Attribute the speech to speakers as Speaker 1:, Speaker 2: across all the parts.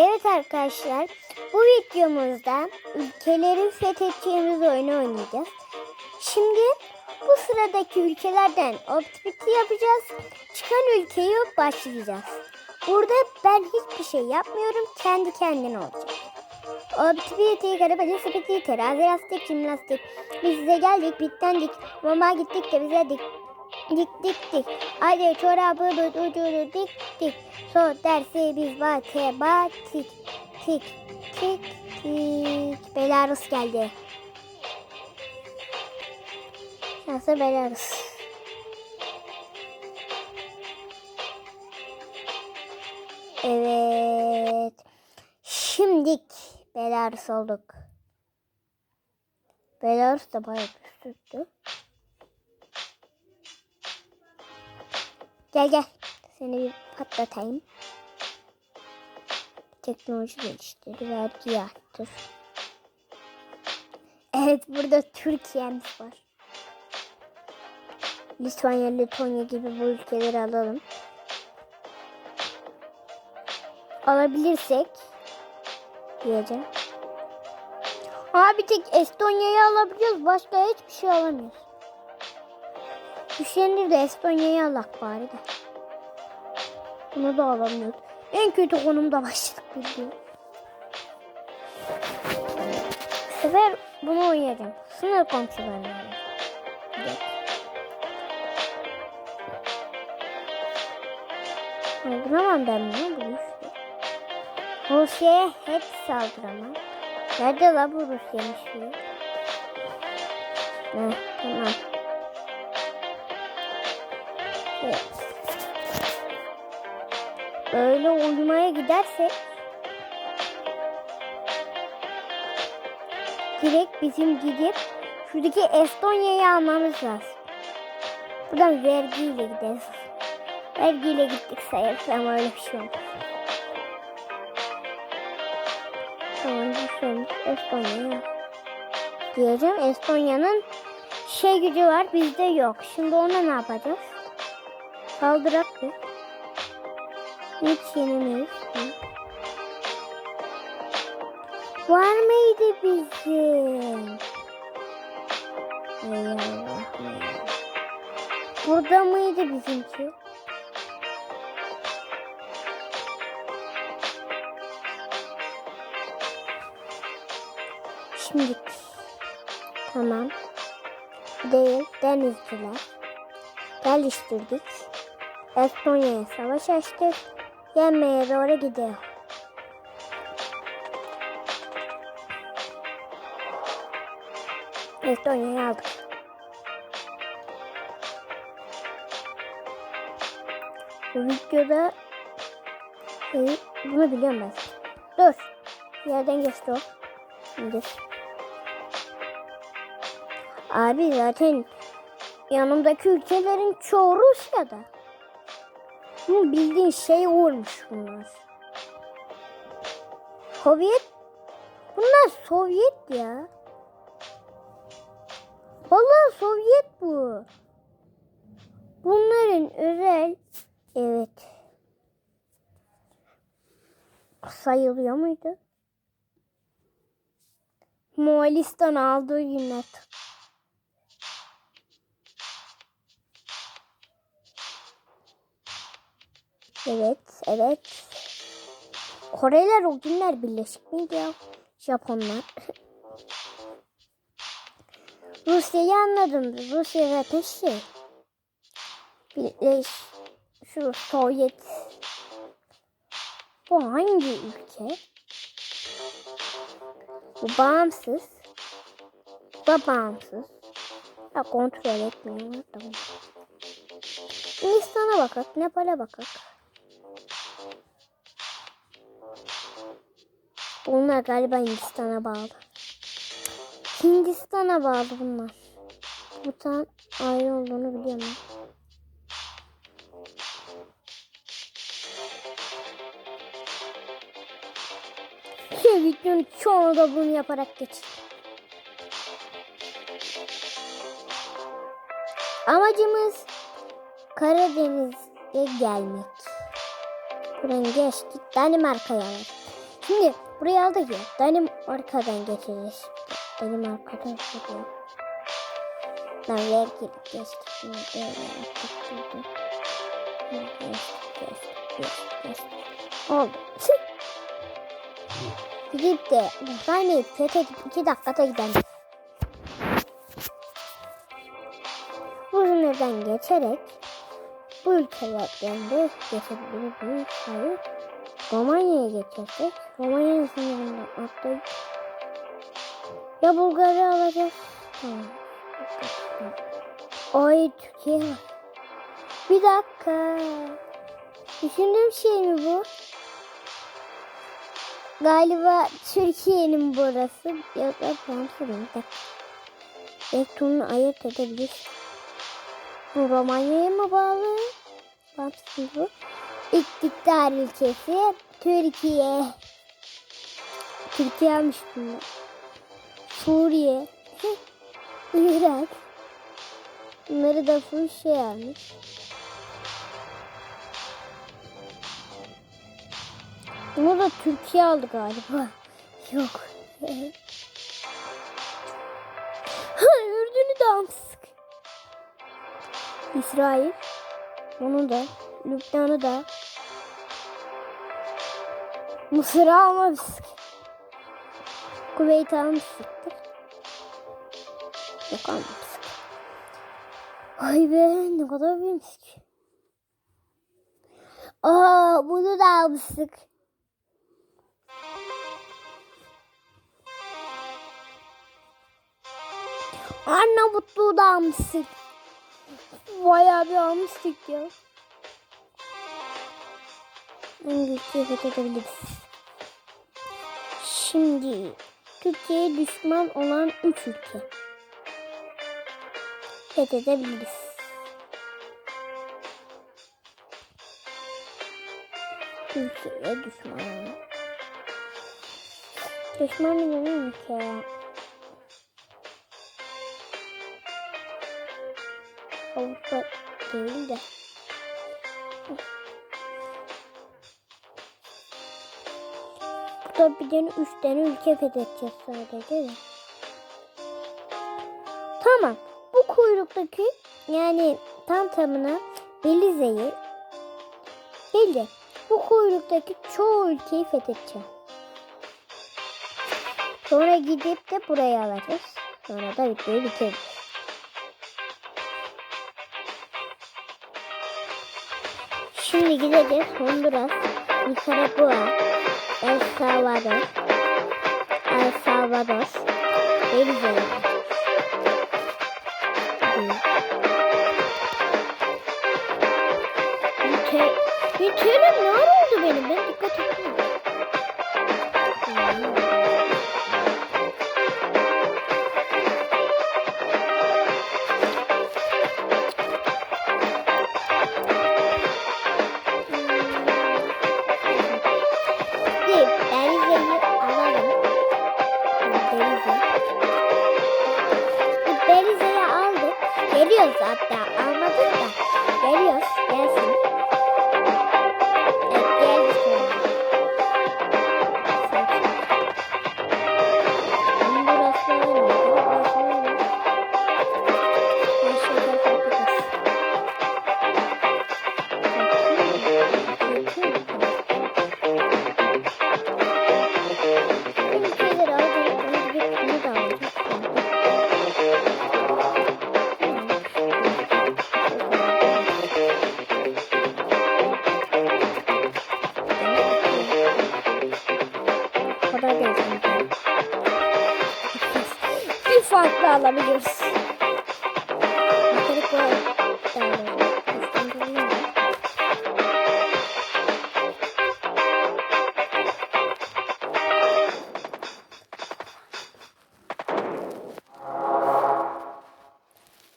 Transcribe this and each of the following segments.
Speaker 1: Evet arkadaşlar, bu videomuzda ülkeleri fethettiğimiz oyunu oynayacağız. Şimdi bu sıradaki ülkelerden optimiti yapacağız. Çıkan ülkeyi başlayacağız. Burada ben hiçbir şey yapmıyorum, kendi kendine olacak. Optimiti, karabeli, spiti, terazi, lastik, jimnastik. Biz size geldik, bittendik. Mama gittik de bize dik. Dik dik dik. Hadi çorabı ucunu dik dik. So dersi biz bate batik. Tik tik tik. Belarus geldi. Şansı Belarus. Evet. Şimdik Belarus olduk. Belarus da bayağı güçlüydü. Gel gel. Seni bir patlatayım. Teknoloji geliştir. Vergi arttır. Evet burada Türkiye'miz var. Litvanya, Letonya gibi bu ülkeleri alalım. Alabilirsek diyeceğim. Ama bir tek Estonya'yı alabiliyoruz. Başka hiçbir şey alamıyoruz. Düşendir de Estonya'yı alak bari de. Bunu da alamıyoruz. En kötü konumda başladık bildiğin. Bu sefer bunu oynayacağım. Sınır komşularına. Evet. Saldıramam ben bunu bu işte. Rusya'ya hep saldıramam. Nerede la bu Rusya'nın şeyi? Heh, tamam. Böyle uyumaya gidersek direkt bizim gidip şuradaki Estonya'yı almamız lazım. Buradan vergiyle gideriz. Vergiyle gittik sayarız öyle bir şey olmaz. Tamam düşünün Estonya. Diyeceğim Estonya'nın şey gücü var bizde yok. Şimdi ona ne yapacağız? Saldırak bir. Hiç yenemeyiz. Var mıydı bizim? Ey. Burada mıydı bizimki? Şimdi tamam. Değil denizciler. Geliştirdik. Estonya'ya savaş açtık. Yenmeye doğru gidiyor. Estonya'yı aldık. Bu videoda şey, bunu biliyorum. Dur. Yerden geçti o. Şimdi. Abi zaten yanımdaki ülkelerin çoğu Rusya'da. Bu bildiğin şey olmuş bunlar. Sovyet. Bunlar Sovyet ya. Vallahi Sovyet bu. Bunların özel evet sayılıyor muydu? Moğolistan aldığı günler. Evet, evet. Koreler o günler birleşik miydi ya? Japonlar. Rusya'yı anladım. Rusya zaten şey. Birleş. Şu Sovyet. Bu hangi ülke? Bu bağımsız. Bu bağımsız. Ya kontrol etmiyor. Tamam. Hindistan'a bakak. Nepal'e bakak. Bunlar galiba Hindistan'a bağlı. Hindistan'a bağlı bunlar. Bhutan ayrı olduğunu biliyorum. Şu videonun çoğunu da bunu yaparak geçin. Amacımız Karadeniz'e gelmek. Buradan geçtik Danimarka'ya. Şimdi buraya aldık ya. Danimarka'dan geçeceğiz. Danimarka'dan geçeceğiz. Nereye gidip geçtik? Böyle yaptık. Geçtik. Oldu. Gidip de Ukrayna'yı fethedip iki dakikada gidelim. Bu sınırdan geçerek bu ülkelerden de geçebiliriz. Hayır. Romanya'ya geçersek Romanya'nın sınırından atlayıp ya Bulgar'ı alacağız. Tamam. Ay Türkiye. Bir dakika. Düşündüğüm şey mi bu? Galiba Türkiye'nin burası. Yok yok. Bir dakika. Elektronu ayırt edebilir. Bu Romanya'ya mı bağlı? Bağımsız bu. İktidar ülkesi Türkiye. Türkiye almış. Suriye. Irak. Bunları da full şey almış. Bunu da Türkiye aldı galiba. Yok. ha, Ürdün'ü de almıştık. İsrail. Onu da. Lübnan'ı da. Mısır'ı almamıştık. Kuveyt'i almıştık. Yok almamıştık. Ay be ne kadar büyümüş. Aa bunu da almıştık. Arnavutluğu da almıştık. Bayağı bir almıştık ya. İngilizce fethedebiliriz. Şimdi Türkiye'ye düşman olan 3 ülke fethedebiliriz. Türkiye'ye düşman. Düşman ne ülke? Avrupa değil de. Burada bir tane üç tane ülke fethedeceğiz sadece de. Tamam. Bu kuyruktaki yani tam tamına Belize'yi değil bu kuyruktaki çoğu ülkeyi fethedeceğim. Sonra gidip de buraya alacağız. Sonra da videoyu bitiririz. Şimdi gideceğiz Honduras, Nicaragua, El Salvador, El Salvador, Belize'ye. Ülke, ülkenin ne oldu benim? Ben dikkat etmiyorum. Geliyoruz hatta. Almadık da. Geliyoruz. Farklı alabiliriz. Var?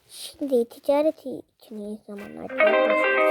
Speaker 1: Şimdi ticaret için iyi zamanlar.